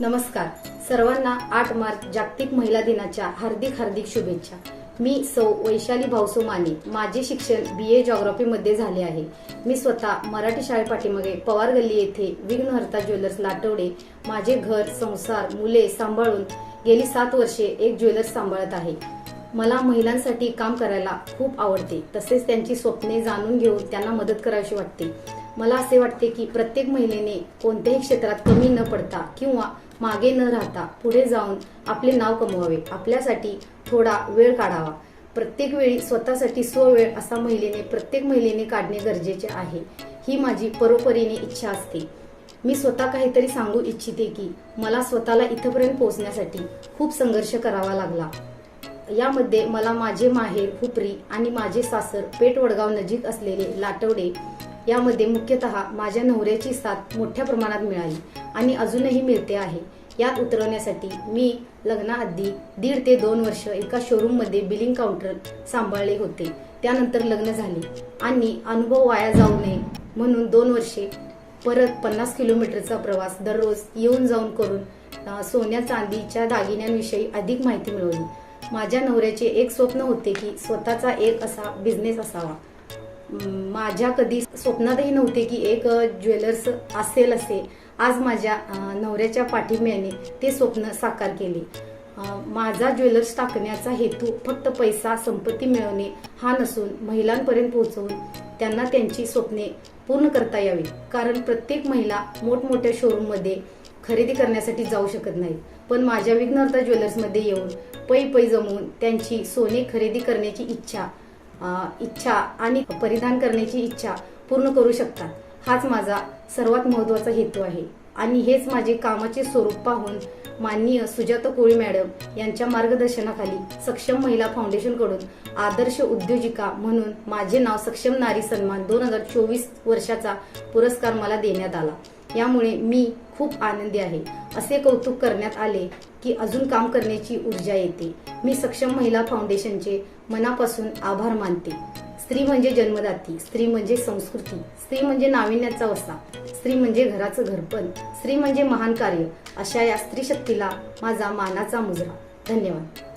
नमस्कार. सर्वांना आठ मार्च जागतिक महिला दिनाच्या हार्दिक हार्दिक शुभेच्छा. मी सौ वैशाली भाऊसो माने माझे शिक्षण बी ए जॉग्राफीमध्ये झाले आहे. मी स्वतः मराठी शाळेपाठीमागे पवार गल्ली येथे विघ्नहर्ता ज्वेलर्स लाटवडे माझे घर संसार मुले सांभाळून गेली सात वर्षे एक ज्वेलर्स सांभाळत आहे. मला महिलांसाठी काम करायला खूप आवडते. तसेच त्यांची स्वप्ने जाणून घेऊन त्यांना मदत करावीशी वाटते. मला असे वाटते की प्रत्येक महिलेने कोणत्याही क्षेत्रात कमी न पडता किंवा मागे न राहता पुढे जाऊन आपले नाव कमवावे. आपल्यासाठी थोडा वेळ काढावा. प्रत्येक वेळी स्वतःसाठी स्ववेळ असा महिलेने प्रत्येक महिलेने काढणे गरजेचे आहे. ही माझी परोपरीने इच्छा असते. मी स्वतः काहीतरी सांगू इच्छिते की मला स्वतःला इथंपर्यंत पोहोचण्यासाठी खूप संघर्ष करावा लागला. यामध्ये मला माझे माहेर हुपरी आणि माझे सासर पेठ वडगाव नजीक असलेले लाटवडे यामध्ये मुख्यतः माझ्या नवऱ्याची साथ मोठ्या प्रमाणात मिळाली. आणि अजूनही मिळते आहे. यात उतरवण्यासाठी मी लग्नाआधी दीड ते दोन वर्ष एका शोरूममध्ये बिलिंग काउंटर सांभाळले होते. त्यानंतर लग्न झाले आणि अनुभव वाया जाऊ नये म्हणून दोन वर्षे परत पन्नास किलोमीटरचा प्रवास दररोज येऊन जाऊन करून सोन्या चांदीच्या दागिन्यांविषयी अधिक माहिती मिळवली. माझ्या नवऱ्याचे एक स्वप्न होते की स्वतःचा एक असा बिझनेस असावा. माझ्या कधी स्वप्नातही नव्हते की एक ज्वेलर्स असेल असे. आज माझ्या नवऱ्याच्या पाठिंब्याने ते स्वप्न साकार केले. माझा ज्वेलर्स टाकण्याचा हेतू फक्त पैसा संपत्ती मिळवणे हा नसून महिलांपर्यंत पोहोचवून त्यांना त्यांची स्वप्ने पूर्ण करता यावी कारण प्रत्येक महिला मोठमोठ्या शोरूममध्ये खरेदी करण्यासाठी जाऊ शकत नाही पण माझ्या विघ्नर्ता ज्वेलर्समध्ये येऊन पै पै जमवून त्यांची सोने खरेदी करण्याची इच्छा इच्छा आणि परिधान करण्याची इच्छा पूर्ण करू शकतात. हाच माझा सर्वात महत्त्वाचा हेतू आहे. आणि हेच माझे कामाचे स्वरूप पाहून माननीय सुजाता कोळी मॅडम यांच्या मार्गदर्शनाखाली सक्षम महिला फाउंडेशनकडून आदर्श उद्योजिका म्हणून माझे नाव सक्षम नारी सन्मान दोन हजार चोवीस वर्षाचा पुरस्कार मला देण्यात आला. यामुळे मी खूप आनंदी आहे. असे कौतुक करण्यात आले की अजून काम करण्याची ऊर्जा येते. मी सक्षम महिला फाउंडेशनचे मनापासून आभार मानते. स्त्री म्हणजे जन्मदाती स्त्री म्हणजे संस्कृती स्त्री म्हणजे नाविन्याचा वसा स्त्री म्हणजे घराचं घरपण स्त्री म्हणजे महान कार्य अशा या स्त्री शक्तीला माझा मानाचा मुजरा. धन्यवाद.